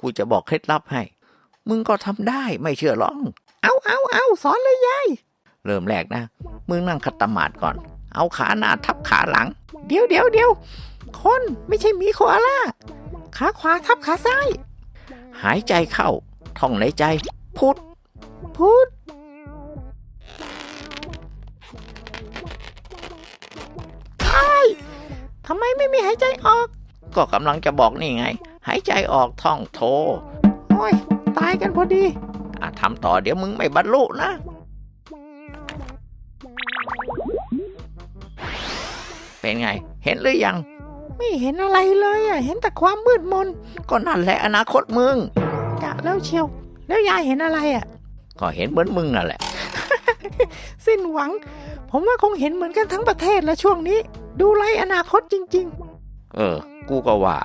กูจะบอกเคล็ดลับให้ มึงก็ทำได้ไม่เชื่อหรอกเอาเอาเอาสอนเลยยายเริ่มแรกนะ มึงนั่งคัตตมาดก่อน เอาขาหน้าทับขาหลัง เดี๋ยวเดี๋ยวเดี๋ยวคนไม่ใช่มีโคอาล่าขาขวาทับขาซ้าย หายใจเข้า ท่องในใจ พุทธพุทธไอ้ทำไมไม่มีหายใจออก ก็กำลังจะบอกนี่ไง หายใจออกท่องโท โอ้ย ตายกันพอดีอะทำต่อเดี๋ยวมึงไม่บรรลุนะ เป็นไง เห็นหรือยัง ไม่เห็นอะไรเลยอะ เห็นแต่ความมืดมน ก็นั่นแหละอนาคตมึงกะแล้วเชียว แล้วยายเห็นอะไรอะ ก็เห็นเหมือนมึงน่ะแหละ สิ้นหวัง ผมว่าคงเห็นเหมือนกันทั้งประเทศแล้วช่วงนี้ ดูไรอนาคตจริง ๆ เออ กูก็ว่า